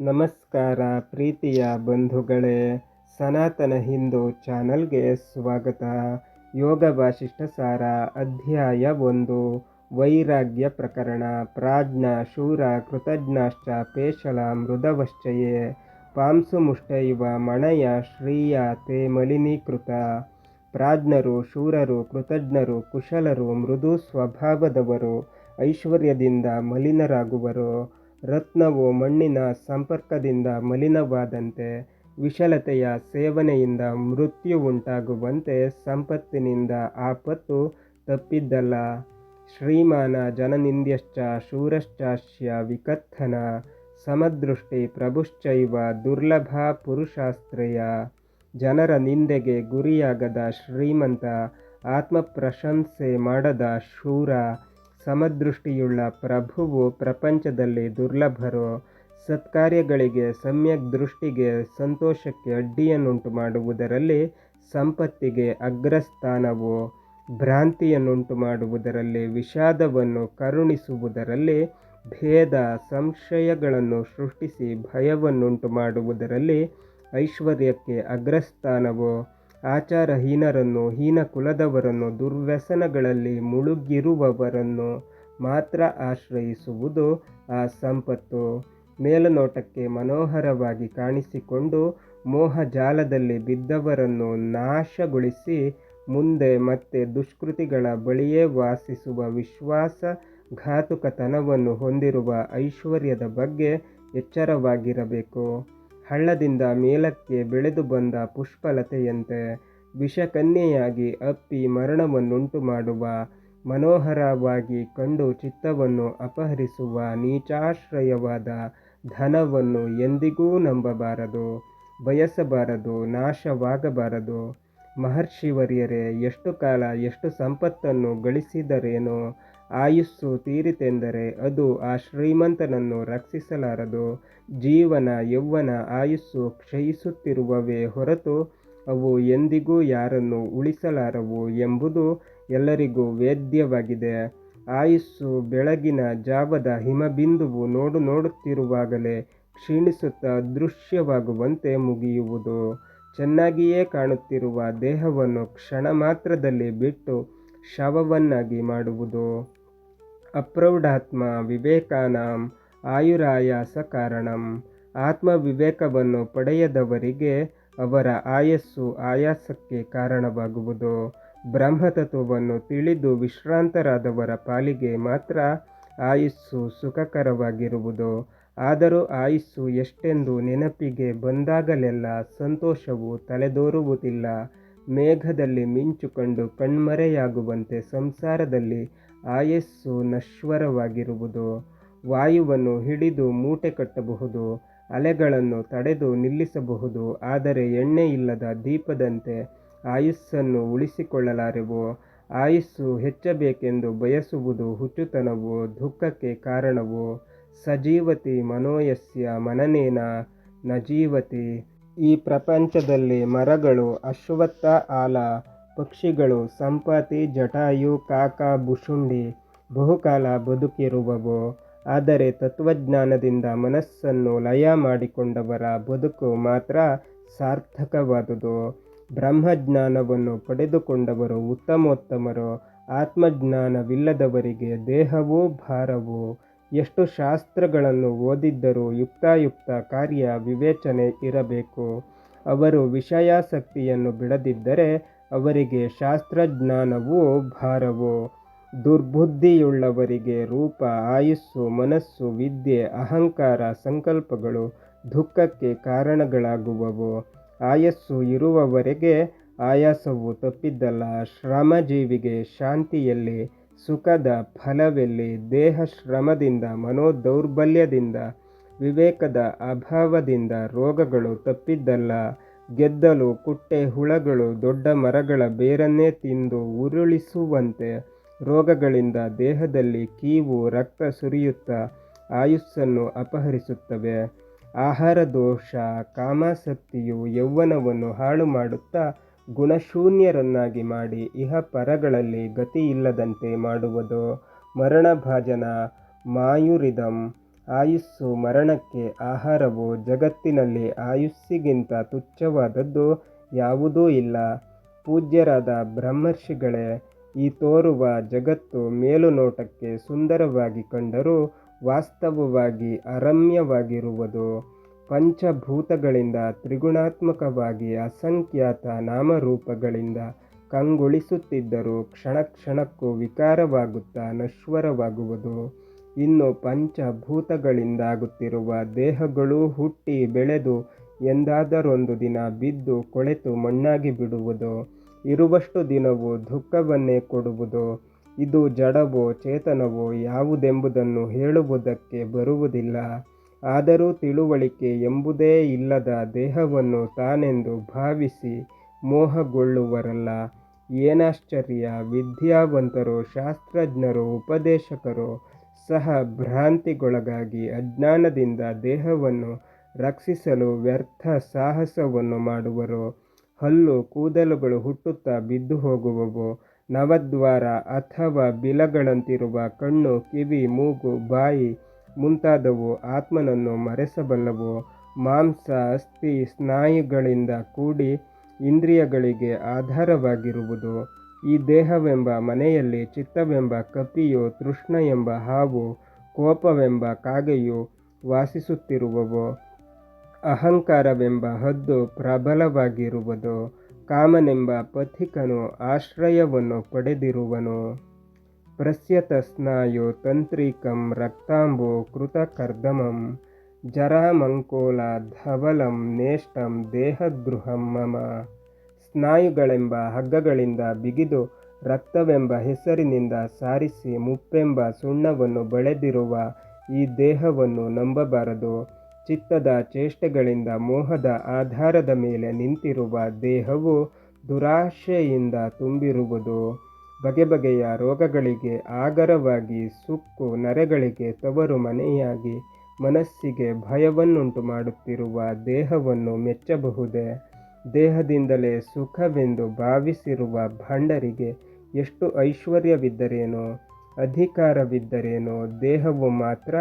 ನಮಸ್ಕಾರ ಪ್ರೀತಿಯ ಬಂಧುಗಳೇ, ಸನಾತನ ಹಿಂದೂ ಚಾನಲ್ಗೆ ಸ್ವಾಗತ. ಯೋಗ ವಾಸಿಷ್ಠ ಸಾರ ಅಧ್ಯಾಯ ಒಂದು, ವೈರಾಗ್ಯ ಪ್ರಕರಣ. ಪ್ರಾಜ್ಞ, ಶೂರ, ಕೃತಜ್ಞಾಶ್ಚ, ಪೇಶಲ, ಮೃದವಶ್ಚಯೇ. ಪಾಂಸು ಮುಷ್ಟೈವ ಮಣಯ, ಶ್ರೀಯ, ತೇ ಮಲಿನೀಕೃತ. ಪ್ರಾಜ್ಞರು, ಶೂರರು, ಕೃತಜ್ಞರು, ಕುಶಲರು, ಮೃದು ಸ್ವಭಾವದವರು, ಐಶ್ವರ್ಯದಿಂದ ಮಲಿನರಾಗುವರು. ರತ್ನವು ಮಣ್ಣಿನ ಸಂಪರ್ಕದಿಂದ ಮಲಿನವಾದಂತೆ ವಿಶಲತೆಯ ಸೇವನೆಯಿಂದ ಮೃತ್ಯು ಉಂಟಾಗುವಂತೆ ಸಂಪತ್ತಿನಿಂದ ಆಪತ್ತು ತಪ್ಪಿದ್ದಲ್ಲ. ಶ್ರೀಮಾನ ಜನನಿಂದ್ಯಶ್ಚ ಶೂರಶ್ಚಾಶ್ಯ ವಿಕಥನ ಸಮದೃಷ್ಟಿ ಪ್ರಭುಶ್ಚೈವ ದುರ್ಲಭ ಪುರುಷಾಸ್ತ್ರೇಯ. ಜನರ ನಿಂದೆಗೆ ಗುರಿಯಾಗದ ಶ್ರೀಮಂತ ಆತ್ಮಪ್ರಶಂಸೆ ಮಾಡದ ಶೂರ ಸಮದೃಷ್ಟಿಯುಳ್ಳ ಪ್ರಭುವು ಪ್ರಪಂಚದಲ್ಲಿ ದುರ್ಲಭರು, ಸತ್ಕಾರ್ಯಗಳಿಗೆ ಸಮ್ಯಕ್ ದೃಷ್ಟಿಗೆ ಸಂತೋಷಕ್ಕೆ ಅಡ್ಡಿಯನ್ನುಂಟು ಮಾಡುವುದರಲ್ಲಿ ಸಂಪತ್ತಿಗೆ ಅಗ್ರಸ್ಥಾನವು, ಭ್ರಾಂತಿಯನ್ನುಂಟು ಮಾಡುವುದರಲ್ಲಿ ವಿಷಾದವನ್ನು ಕರುಣಿಸುವುದರಲ್ಲಿ ಭೇದ ಸಂಶಯಗಳನ್ನು ಸೃಷ್ಟಿಸಿ ಭಯವನ್ನುಂಟು ಮಾಡುವುದರಲ್ಲಿ ಐಶ್ವರ್ಯಕ್ಕೆ ಅಗ್ರಸ್ಥಾನವು ಆಚಾರಹೀನರನ್ನು ಹೀನ ಕುಲದವರನ್ನು ದುರ್ವ್ಯಸನಗಳಲ್ಲಿ ಮುಳುಗಿರುವವರನ್ನು ಮಾತ್ರ ಆಶ್ರಯಿಸುವುದು ಆ ಸಂಪತ್ತು. ಮೇಲನೋಟಕ್ಕೆ ಮನೋಹರವಾಗಿ ಕಾಣಿಸಿಕೊಂಡು ಮೋಹಜಾಲದಲ್ಲಿ ಬಿದ್ದವರನ್ನು ನಾಶಗೊಳಿಸಿ ಮುಂದೆ ಮತ್ತೆ ದುಷ್ಕೃತಿಗಳ ಬಳಿಯೇ ವಾಸಿಸುವ ವಿಶ್ವಾಸಘಾತುಕತನವನ್ನು ಹೊಂದಿರುವ ಐಶ್ವರ್ಯದ ಬಗ್ಗೆ ಎಚ್ಚರವಾಗಿರಬೇಕು. ಹಳ್ಳದಿಂದ ಮೇಲಕ್ಕೆ ಬೆಳೆದು ಬಂದ ಪುಷ್ಪಲತೆಯಂತೆ ವಿಷಕನ್ಯೆಯಾಗಿ ಅಪ್ಪಿ ಮರಣವನ್ನುಂಟು ಮಾಡುವ ಮನೋಹರವಾಗಿ ಕಂಡು ಚಿತ್ತವನ್ನು ಅಪಹರಿಸುವ ನೀಚಾಶ್ರಯವಾದ ಧನವನ್ನು ಎಂದಿಗೂ ನಂಬಬಾರದು, ಬಯಸಬಾರದು, ನಾಶವಾಗಬಾರದು. ಮಹರ್ಷಿವರ್ಯರೇ ಎಷ್ಟು ಕಾಲ ಎಷ್ಟು ಸಂಪತ್ತನ್ನು ಗಳಿಸಿದರೇನೋ ಆಯುಸ್ಸು ತೀರಿತೆಂದರೆ ಅದು ಆ ಶ್ರೀಮಂತನನ್ನು ರಕ್ಷಿಸಲಾರದು. ಜೀವನ ಯೌವನ ಆಯುಸ್ಸು ಕ್ಷಯಿಸುತ್ತಿರುವವೇ ಹೊರತು ಅವು ಎಂದಿಗೂ ಯಾರನ್ನು ಉಳಿಸಲಾರವು ಎಂಬುದು ಎಲ್ಲರಿಗೂ ವೇದ್ಯವಾಗಿದೆ. ಆಯುಸ್ಸು ಬೆಳಗಿನ ಜಾವದ ಹಿಮಬಿಂದುವು ನೋಡು ನೋಡುತ್ತಿರುವಾಗಲೇ ಕ್ಷೀಣಿಸುತ್ತಾ ಅದೃಶ್ಯವಾಗುವಂತೆ ಮುಗಿಯುವುದು. ಚೆನ್ನಾಗಿಯೇ ಕಾಣುತ್ತಿರುವ ದೇಹವನ್ನು ಕ್ಷಣ ಮಾತ್ರದಲ್ಲಿ ಬಿಟ್ಟು ಶವವನ್ನಾಗಿ ಮಾಡುವುದು. ಅಪ್ರೌಢಾತ್ಮ ವಿವೇಕಾನಾಂ ಆಯುರಾಯಾಸ ಕಾರಣಂ. ಆತ್ಮವಿವೇಕವನ್ನು ಪಡೆಯದವರಿಗೆ ಅವರ ಆಯಸ್ಸು ಆಯಾಸಕ್ಕೆ ಕಾರಣವಾಗುವುದು. ಬ್ರಹ್ಮತತ್ವವನ್ನು ತಿಳಿದು ವಿಶ್ರಾಂತರಾದವರ ಪಾಲಿಗೆ ಮಾತ್ರ ಆಯುಸ್ಸು ಸುಖಕರವಾಗಿರುವುದು. ಆದರೂ ಆಯುಸ್ಸು ಎಷ್ಟೆಂದು ನೆನಪಿಗೆ ಬಂದಾಗಲೆಲ್ಲ ಸಂತೋಷವು ತಲೆದೋರುವುದಿಲ್ಲ. ಮೇಘದಲ್ಲಿ ಮಿಂಚು ಕಂಡು ಕಣ್ಮರೆಯಾಗುವಂತೆ ಸಂಸಾರದಲ್ಲಿ ಆಯಸ್ಸು ನಶ್ವರವಾಗಿರುವುದು. ವಾಯುವನ್ನು ಹಿಡಿದು ಮೂಟೆ ಕಟ್ಟಬಹುದು, ಅಲೆಗಳನ್ನು ತಡೆದು ನಿಲ್ಲಿಸಬಹುದು, ಆದರೆ ಎಣ್ಣೆ ಇಲ್ಲದ ದೀಪದಂತೆ ಆಯುಸ್ಸನ್ನು ಉಳಿಸಿಕೊಳ್ಳಲಾರೆವು. ಆಯುಸ್ಸು ಹೆಚ್ಚಬೇಕೆಂದು ಬಯಸುವುದು ಹುಚ್ಚುತನವು ದುಃಖಕ್ಕೆ ಕಾರಣವು. ಸಜೀವತಿ ಮನೋಯಸ್ಯ ಮನನೇನ, ನಜೀವತಿ ಈ ಪ್ರಪಂಚದಲ್ಲಿ ಮರಗಳು, ಅಶ್ವತ್ಥ ಆಲ, ಪಕ್ಷಿಗಳು, ಸಂಪಾತಿ, ಜಟಾಯು, ಕಾಕ ಬುಷುಂಡಿ ಬಹುಕಾಲ ಬದುಕಿರುವವು. ಆದರೆ ತತ್ವಜ್ಞಾನದಿಂದ ಮನಸ್ಸನ್ನು ಲಯ ಮಾಡಿಕೊಂಡವರ ಬದುಕು ಮಾತ್ರ ಸಾರ್ಥಕವಾದುದು. ಬ್ರಹ್ಮಜ್ಞಾನವನ್ನು ಪಡೆದುಕೊಂಡವರು ಉತ್ತಮೋತ್ತಮರು. ಆತ್ಮಜ್ಞಾನವಿಲ್ಲದವರಿಗೆ ದೇಹವೂ ಭಾರವು. ಎಷ್ಟು ಶಾಸ್ತ್ರಗಳನ್ನು ಓದಿದ್ದರೂ ಯುಕ್ತಾಯುಕ್ತ ಕಾರ್ಯ ವಿವೇಚನೆ ಇರಬೇಕು. ಅವರು ವಿಷಯಾಸಕ್ತಿಯನ್ನು ಬಿಡದಿದ್ದರೆ ಅವರಿಗೆ ಶಾಸ್ತ್ರಜ್ಞಾನವು ಭಾರವು. ದುರ್ಬುದ್ಧಿಯುಳ್ಳವರಿಗೆ ರೂಪ, ಆಯುಸ್ಸು, ಮನಸ್ಸು, ವಿದ್ಯೆ, ಅಹಂಕಾರ, ಸಂಕಲ್ಪಗಳು ದುಃಖಕ್ಕೆ ಕಾರಣಗಳಾಗುವವು. ಆಯಸ್ಸು ಇರುವವರೆಗೆ ಆಯಾಸವು ತಪ್ಪಿದ್ದಲ್ಲ. ಶ್ರಮಜೀವಿಗೆ ಶಾಂತಿಯಲ್ಲಿ ಸುಖದ ಫಲವೆಲ್ಲಿ ದೇಹ ಶ್ರಮದಿಂದ ಮನೋದೌರ್ಬಲ್ಯದಿಂದ, ವಿವೇಕದ ಅಭಾವದಿಂದ ರೋಗಗಳು ತಪ್ಪಿದ್ದಲ್ಲ. ಗೆದ್ದಲು ಕುಟ್ಟೆ ಹುಳಗಳು ದೊಡ್ಡ ಮರಗಳ ಬೇರನ್ನೇ ತಿಂದು ಉರುಳಿಸುವಂತೆ ರೋಗಗಳಿಂದ ದೇಹದಲ್ಲಿ ಕೀವು, ರಕ್ತ ಸುರಿಯುತ್ತಾ ಆಯುಸ್ಸನ್ನು ಅಪಹರಿಸುತ್ತವೆ. ಆಹಾರ ದೋಷ ಕಾಮಾಸಕ್ತಿಯು ಯೌವನವನ್ನು ಹಾಳು ಮಾಡುತ್ತಾ ಗುಣಶೂನ್ಯರನ್ನಾಗಿ ಮಾಡಿ ಇಹ ಪರಗಳಲ್ಲಿ ಗತಿಯಿಲ್ಲದಂತೆ ಮಾಡುವುದು ಮರಣಭಾಜನ ಮಾಯುರಿದಂ. ಆಯುಸ್ಸು ಮರಣಕ್ಕೆ ಆಹಾರವು ಜಗತ್ತಿನಲ್ಲಿ ಆಯುಸ್ಸಿಗಿಂತ ತುಚ್ಛವಾದದ್ದು ಯಾವುದೂ ಇಲ್ಲ. ಪೂಜ್ಯರಾದ ಬ್ರಹ್ಮರ್ಷಿಗಳೇ, ಈ ತೋರುವ ಜಗತ್ತು ಮೇಲುನೋಟಕ್ಕೆ ಸುಂದರವಾಗಿ ಕಂಡರೂ ವಾಸ್ತವವಾಗಿ ಅರಮ್ಯವಾಗಿರುವುದು. ಪಂಚಭೂತಗಳಿಂದ ತ್ರಿಗುಣಾತ್ಮಕವಾಗಿ ಅಸಂಖ್ಯಾತ ನಾಮರೂಪಗಳಿಂದ ಕಂಗೊಳಿಸುತ್ತಿದ್ದರೂ ಕ್ಷಣ ಕ್ಷಣಕ್ಕೂ ವಿಕಾರವಾಗುತ್ತಾ ನಶ್ವರವಾಗುವುದು. ಇನ್ನು ಪಂಚಭೂತಗಳಿಂದಾಗುತ್ತಿರುವ ದೇಹಗಳು ಹುಟ್ಟಿ ಬೆಳೆದು ಎಂದಾದರೊಂದು ದಿನ ಬಿದ್ದು ಕೊಳೆತು ಮಣ್ಣಾಗಿ ಬಿಡುವುದು. ಇರುವಷ್ಟು ದಿನವೂ ದುಃಖವನ್ನೇ ಕೊಡುವುದು. ಇದು ಜಡವೋ ಚೇತನವೋ ಯಾವುದೆಂಬುದನ್ನು ಹೇಳುವುದಕ್ಕೆ ಬರುವುದಿಲ್ಲ. ಆದರೂ ತಿಳುವಳಿಕೆ ಎಂಬುದೇ ಇಲ್ಲದ ದೇಹವನ್ನು ತಾನೆಂದು ಭಾವಿಸಿ ಮೋಹಗೊಳ್ಳುವರಲ್ಲ. ಏನಾಶ್ಚರ್ಯ, ವಿದ್ಯಾವಂತರು, ಶಾಸ್ತ್ರಜ್ಞರು, ಉಪದೇಶಕರು ಸಹ ಭ್ರಾಂತಿಗೊಳಗಾಗಿ ಅಜ್ಞಾನದಿಂದ ದೇಹವನ್ನು ರಕ್ಷಿಸಲು ವ್ಯರ್ಥ ಸಾಹಸವನ್ನು ಮಾಡುವರು. ಹಲ್ಲು ಕೂದಲುಗಳು ಹುಟ್ಟುತ್ತಾ ಬಿದ್ದು ಹೋಗುವವು. ನವದ್ವಾರ ಅಥವಾ ಬಿಲಗಳಂತಿರುವ ಕಣ್ಣು, ಕಿವಿ, ಮೂಗು, ಬಾಯಿ ಮುಂತಾದವು ಆತ್ಮನನ್ನು ಮರೆಸಬಲ್ಲವು. ಮಾಂಸ, ಅಸ್ಥಿ, ಸ್ನಾಯುಗಳಿಂದ ಕೂಡಿ ಇಂದ್ರಿಯಗಳಿಗೆ ಆಧಾರವಾಗಿರುವುದು. ಈ ದೇಹವೆಂಬ ಮನೆಯಲ್ಲಿ ಚಿತ್ತವೆಂಬ ಕಪಿಯು ತೃಷ್ಣ ಎಂಬ ಹಾವು, ಕೋಪವೆಂಬ ಕಾಗೆಯು ವಾಸಿಸುತ್ತಿರುವವು. ಅಹಂಕಾರವೆಂಬ ಹದ್ದು ಪ್ರಬಲವಾಗಿರುವುದು. ಕಾಮನೆಂಬ ಪಥಿಕನು ಆಶ್ರಯವನ್ನು ಪಡೆದಿರುವನು. ಪ್ರಸ್ಯತ ಸ್ನಾಯು ತಂತ್ರಿಕಂ ರಕ್ತಾಂಬು ಕೃತಕರ್ದಮಂ ಜರಾಮಂಕೋಲ ಧವಲಂ ನೇಷ್ಟಂ ದೇಹಗೃಹಂ ಮಮ ಸ್ನಾಯುಗಳೆಂಬ ಹಗ್ಗಗಳಿಂದ ಬಿಗಿದು ರಕ್ತವೆಂಬ ಹೆಸರಿನಿಂದ ಸಾರಿಸಿ ಮುಪ್ಪೆಂಬ ಸುಣ್ಣವನ್ನು ಬಳೆದಿರುವ ಈ ದೇಹವನ್ನು ನಂಬಬಾರದು. ಚಿತ್ತದ ಚೇಷ್ಟೆಗಳಿಂದ ಮೋಹದ ಆಧಾರದ ಮೇಲೆ ನಿಂತಿರುವ ದೇಹವು ದುರಾಶೆಯಿಂದ ತುಂಬಿರುವುದು. ಬಗೆ ಬಗೆಯ ರೋಗಗಳಿಗೆ ಆಗರವಾಗಿ ಸುಕ್ಕು ನರೆಗಳಿಗೆ ತವರು ಮನೆಯಾಗಿ ಮನಸ್ಸಿಗೆ ಭಯವನ್ನುಂಟು ಮಾಡುತ್ತಿರುವ ದೇಹವನ್ನು ಮೆಚ್ಚಬಹುದೇ? ದೇಹದಿಂದಲೇ ಸುಖವೆಂದು ಭಾವಿಸಿರುವ ಭಂಡರಿಗೆ ಎಷ್ಟು ಐಶ್ವರ್ಯವಿದ್ದರೇನೋ, ಅಧಿಕಾರವಿದ್ದರೇನೋ, ದೇಹವು ಮಾತ್ರ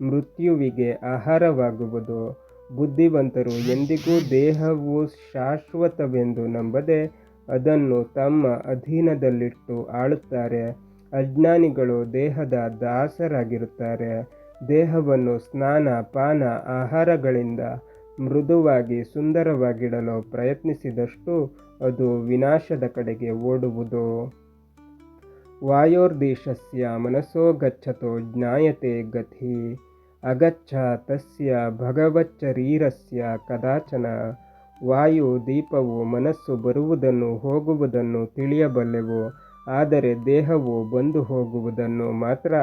ಮೃತ್ಯುವಿಗೆ ಆಹಾರವಾಗುವುದು. ಬುದ್ಧಿವಂತರು ಎಂದಿಗೂ ದೇಹವು ಶಾಶ್ವತವೆಂದು ನಂಬದೆ ಅದನ್ನು ತಮ್ಮ ಅಧೀನದಲ್ಲಿಟ್ಟು ಆಳುತ್ತಾರೆ. ಅಜ್ಞಾನಿಗಳು ದೇಹದ ದಾಸರಾಗಿರುತ್ತಾರೆ. ದೇಹವನ್ನು ಸ್ನಾನ, ಪಾನ, ಆಹಾರಗಳಿಂದ ಮೃದುವಾಗಿ ಸುಂದರವಾಗಿಡಲು ಪ್ರಯತ್ನಿಸಿದಷ್ಟು ಅದು ವಿನಾಶದ ಕಡೆಗೆ ಓಡುವುದು. ವಾಯೋರ್ದೇಶಸ್ಯ ಮನಸ್ಸೋ ಗಚ್ಚತೋ ಜ್ಞಾಯತೆ ಗತಿ. ಅಗಚ್ಚ ತಸ್ಯ ಭಗವಚ್ಚರೀರಸ್ಯ ಕದಾಚನ. ವಾಯು, ದೀಪವು, ಮನಸ್ಸು ಬರುವುದನ್ನು ಹೋಗುವುದನ್ನು ತಿಳಿಯಬಲ್ಲೆವು? ಆದರೆ ದೇಹವು ಬಂದು ಹೋಗುವುದನ್ನು ಮಾತ್ರ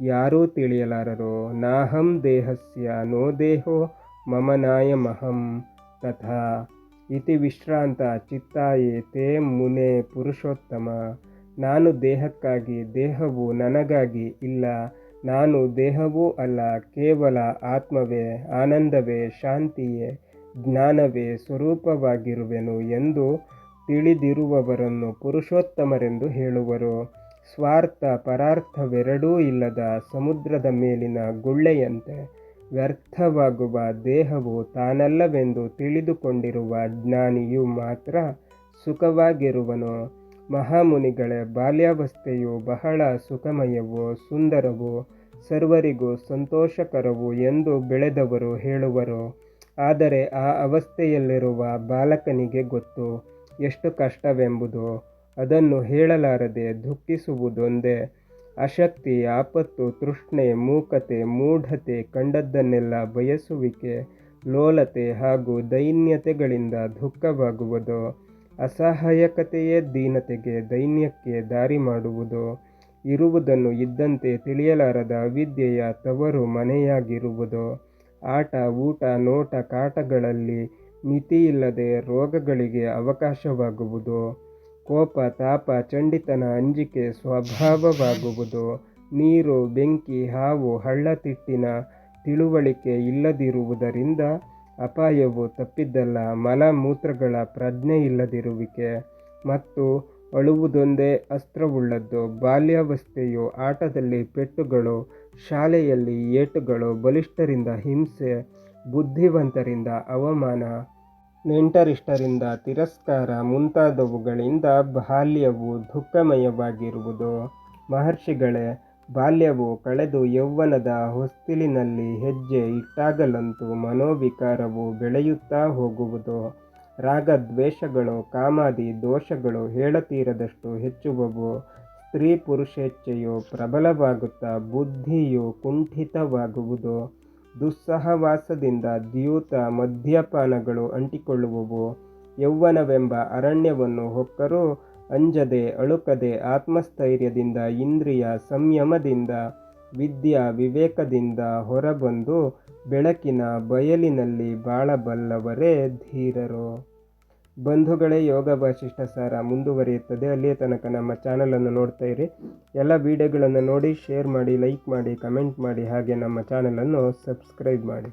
ಯಾರೂ ತಿಳಿಯಲಾರರು? ನಾಹಂ ದೇಹಸ್ಯ ನೋ ದೇಹೋ ಮಮ ನಾಯಮಹಂ ತಥಾ. ಇತಿ ವಿಶ್ರಾಂತ ಚಿತ್ತಾಯೇ ತೇ ಮುನೆ ಪುರುಷೋತ್ತಮ. ನಾನು ದೇಹಕ್ಕಾಗಿ, ದೇಹವು ನನಗಾಗಿ ಇಲ್ಲ. ನಾನು ದೇಹವೂ ಅಲ್ಲ, ಕೇವಲ ಆತ್ಮವೇ, ಆನಂದವೇ, ಶಾಂತಿಯೇ. ಜ್ಞಾನವೇ ಸ್ವರೂಪವಾಗಿರುವೆನು ಎಂದು ತಿಳಿದಿರುವವರನ್ನು ಪುರುಷೋತ್ತಮರೆಂದು ಹೇಳುವರು. ಸ್ವಾರ್ಥ ಪರಾರ್ಥವೆರಡೂ ಇಲ್ಲದ ಸಮುದ್ರದ ಮೇಲಿನ ಗುಳ್ಳೆಯಂತೆ ವ್ಯರ್ಥವಾಗುವ ದೇಹವು ತಾನಲ್ಲವೆಂದು ತಿಳಿದುಕೊಂಡಿರುವ ಜ್ಞಾನಿಯು ಮಾತ್ರ ಸುಖವಾಗಿರುವನು. ಮಹಾಮುನಿಗಳೇ, ಬಾಲ್ಯಾವಸ್ಥೆಯು ಬಹಳ ಸುಖಮಯವೋ, ಸುಂದರವೋ, ಸರ್ವರಿಗೂ ಸಂತೋಷಕರವು ಎಂದು ಬೆಳೆದವರು ಹೇಳುವರು. ಆದರೆ ಆ ಅವಸ್ಥೆಯಲ್ಲಿರುವ ಬಾಲಕನಿಗೆ ಗೊತ್ತು, ಎಷ್ಟು ಕಷ್ಟವೆಂಬುದು. ಅದನ್ನು ಹೇಳಲಾರದೆ ದುಃಖಿಸುವುದೊಂದೇ. ಅಶಕ್ತಿ ಆಪತ್ತು, ತೃಷ್ಣೆ, ಮೂಕತೆ, ಮೂಢತೆ ಕಂಡದ್ದನ್ನೆಲ್ಲ ಬಯಸುವಿಕೆ, ಲೋಲತೆ ಹಾಗೂ ದೈನ್ಯತೆಗಳಿಂದ ದುಃಖವಾಗುವುದು, ಅಸಹಾಯಕತೆಯೇ ದೀನತೆಗೆ ದೈನ್ಯಕ್ಕೆ ದಾರಿ ಮಾಡುವುದು. ಇರುವುದನ್ನು ಇದ್ದಂತೆ ತಿಳಿಯಲಾರದ ಅವಿದ್ಯೆಯ ತವರು ಮನೆಯಾಗಿರುವುದು. ಆಟ, ಊಟ, ನೋಟ, ಕಾಟಗಳಲ್ಲಿ ಮಿತಿಯಿಲ್ಲದೆ ರೋಗಗಳಿಗೆ ಅವಕಾಶವಾಗುವುದು. ಕೋಪ, ತಾಪ, ಚಂಡಿತನ, ಅಂಜಿಕೆ ಸ್ವಭಾವವಾಗುವುದು. ನೀರು, ಬೆಂಕಿ, ಹಾವು, ಹಳ್ಳತಿಟ್ಟಿನ ತಿಳುವಳಿಕೆ ಇಲ್ಲದಿರುವುದರಿಂದ ಅಪಾಯವು ತಪ್ಪಿದ್ದಲ್ಲ ಮಲ ಮೂತ್ರಗಳ ಪ್ರಜ್ಞೆ ಇಲ್ಲದಿರುವಿಕೆ. ಮತ್ತು ಅಳುವುದೊಂದೇ ಅಸ್ತ್ರವುಳ್ಳದ್ದು, ಬಾಲ್ಯಾವಸ್ಥೆಯು ಆಟದಲ್ಲಿ ಪೆಟ್ಟುಗಳು ಶಾಲೆಯಲ್ಲಿ ಏಟುಗಳು ಬಲಿಷ್ಠರಿಂದ ಹಿಂಸೆ, ಬುದ್ಧಿವಂತರಿಂದ ಅವಮಾನ, ನೆಂಟರಿಷ್ಟರಿಂದ ತಿರಸ್ಕಾರ ಮುಂತಾದವುಗಳಿಂದ ಬಾಲ್ಯವು ದುಃಖಮಯವಾಗಿರುವುದು. ಮಹರ್ಷಿಗಳೇ, ಬಾಲ್ಯವು ಕಳೆದು ಯೌವನದ ಹೊಸ್ತಿಲಿನಲ್ಲಿ ಹೆಜ್ಜೆ ಇಟ್ಟಾಗಲಂತೂ ಮನೋವಿಕಾರವು ಬೆಳೆಯುತ್ತಾ ಹೋಗುವುದು. ರಾಗದ್ವೇಷಗಳು, ಕಾಮಾದಿ ದೋಷಗಳು ಹೇಳತೀರದಷ್ಟು ಹೆಚ್ಚುವವು. ಸ್ತ್ರೀ ಪುರುಷೇಚ್ಛೆಯು ಪ್ರಬಲವಾಗುತ್ತಾ ಬುದ್ಧಿಯು ಕುಂಠಿತವಾಗುವುದು, ದುಸ್ಸಹವಾಸದಿಂದ ದ್ಯೂತ ಮದ್ಯಪಾನಗಳು ಅಂಟಿಕೊಳ್ಳುವವು, ಯೌವನವೆಂಬ ಅರಣ್ಯವನ್ನು ಹೊಕ್ಕರೂ, ಅಂಜದೆ ಅಳುಕದೆ ಆತ್ಮಸ್ಥೈರ್ಯದಿಂದ ಇಂದ್ರಿಯ ಸಂಯಮದಿಂದ ವಿದ್ಯಾ ವಿವೇಕದಿಂದ ಹೊರಬಂದು ಬೆಳಕಿನ ಬಯಲಿನಲ್ಲಿ ಬಾಳಬಲ್ಲವರೇ ಧೀರರು. ಬಂಧುಗಳೇ ಯೋಗ ವಾಸಿಷ್ಠ ಸಾರ ಮುಂದುವರಿಯುತ್ತದೆ. ಅಲ್ಲಿಯ ತನಕ ನಮ್ಮ ಚಾನಲನ್ನು ನೋಡ್ತಾ ಇರಿ. ಎಲ್ಲ ವಿಡಿಯೋಗಳನ್ನು ನೋಡಿ ಶೇರ್ ಮಾಡಿ ಲೈಕ್ ಮಾಡಿ ಕಮೆಂಟ್ ಮಾಡಿ, ಹಾಗೆ ನಮ್ಮ ಚಾನಲನ್ನು ಸಬ್ಸ್ಕ್ರೈಬ್ ಮಾಡಿ.